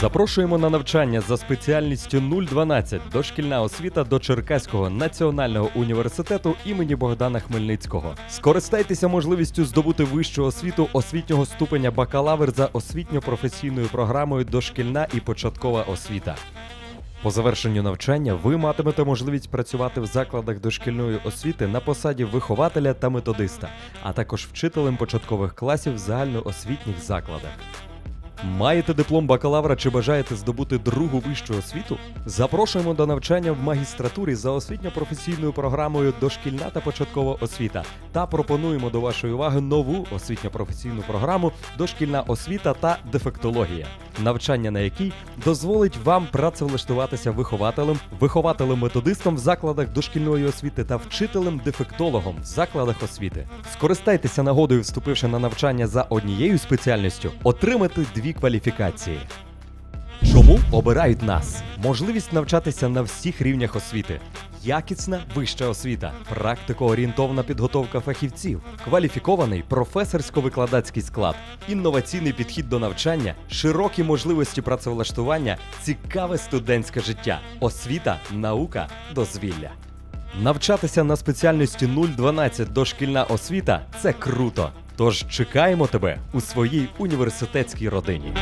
Запрошуємо на навчання за спеціальністю 012 дошкільна освіта до Черкаського національного університету імені Богдана Хмельницького. Скористайтеся можливістю здобути вищу освіту освітнього ступеня бакалавр за освітньо-професійною програмою Дошкільна і початкова освіта. По завершенню навчання ви матимете можливість працювати в закладах дошкільної освіти на посаді вихователя та методиста, а також вчителем початкових класів в загальноосвітніх закладах. Маєте диплом бакалавра чи бажаєте здобути другу вищу освіту? Запрошуємо до навчання в магістратурі за освітньо-професійною програмою Дошкільна та початкова освіта та пропонуємо до вашої уваги нову освітньо-професійну програму Дошкільна освіта та дефектологія, навчання на якій дозволить вам працевлаштуватися вихователем, вихователем-методистом в закладах дошкільної освіти та вчителем-дефектологом в закладах освіти. Скористайтеся нагодою, вступивши на навчання за однією спеціальністю, отримати дві кваліфікації. Чому обирають нас? Можливість навчатися на всіх рівнях освіти. Якісна вища освіта, практико-орієнтовна підготовка фахівців, кваліфікований професорсько-викладацький склад, інноваційний підхід до навчання, широкі можливості працевлаштування, цікаве студентське життя, освіта, наука, дозвілля. Навчатися на спеціальності 012 дошкільна освіта це круто. Тож чекаємо тебе у своїй університетській родині.